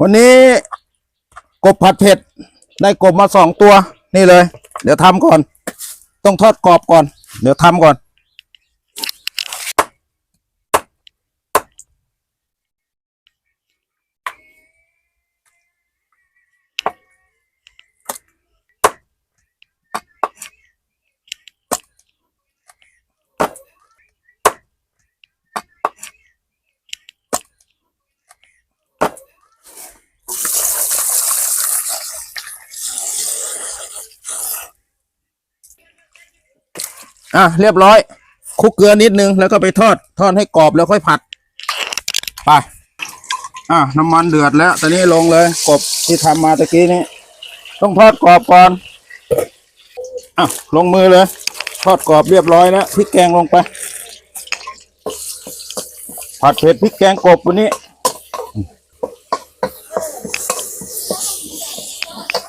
วันนี้กบผัดเผ็ด ได้กบมาสองตัวนี่เลย เดี๋ยวทำก่อน ต้องทอดกรอบก่อน เดี๋ยวทำก่อน อะเรียบร้อยคลุกเกลือนิดนึงแล้วก็ไปทอด ทอดให้กรอบแล้วค่อยผัด ไป อะน้ำมันเดือดแล้ว ตอนนี้ลงเลย กบที่ทำมาตะกี้นี้ ต้องทอดกรอบก่อน อะลงมือเลย ทอดกรอบเรียบร้อยแล้วพริกแกงลงไป ผัดเผ็ดพริกแกงกบวันนี้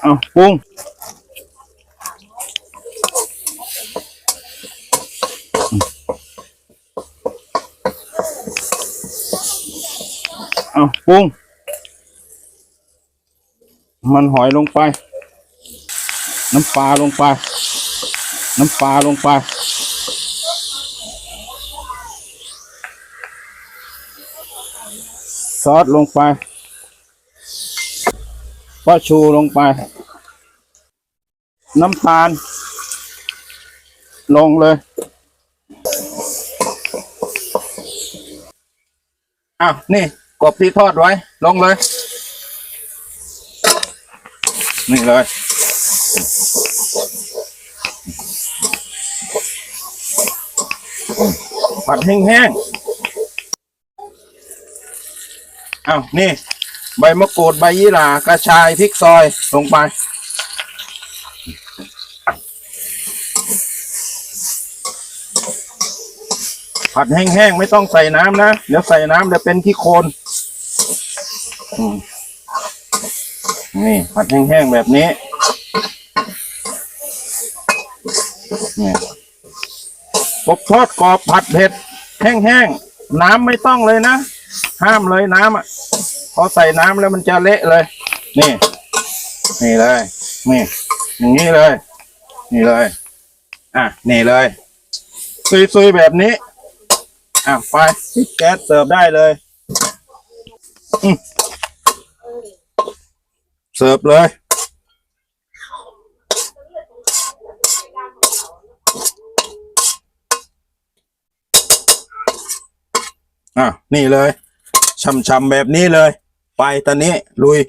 อะปรุง เอาปรุง มันหอยลงไป น้ำปลาลงไป น้ำปลาลงไป ซอสลงไปปลาชูลงไป น้ำตาล ลงเลยอ้าวนี่ กบที่ทอดไว้ ลงเลย นี่เลย ผัดแห้งๆอ้าวนี่ ใบมะกรูด ใบยี่หร่ากระชาย พริกซอย ลงไปผัดแห้งๆ ไม่ต้องใส่น้ำนะ เดี๋ยวใส่น้ำเดี๋ยวเป็นที่โคน นี่ผัดแห้งๆแบบนี้นี่กบทอดกรอบผัดเผ็ด แห้งๆ น้ำไม่ต้องเลยนะ ห้ามเลยน้ำอะ พอใส่น้ำแล้วมันจะเละเลย นี่ นี่เลย นี่ อย่างนี้เลย นี่เลย อะ นี่เลย ซุยๆ แบบนี้ อะ ไปปิดแก๊สเสิร์ฟได้เลย อืม เสิร์ฟเลย อะ นี่เลยช่ำๆแบบนี้เลย ไปตอนนี้ ลุย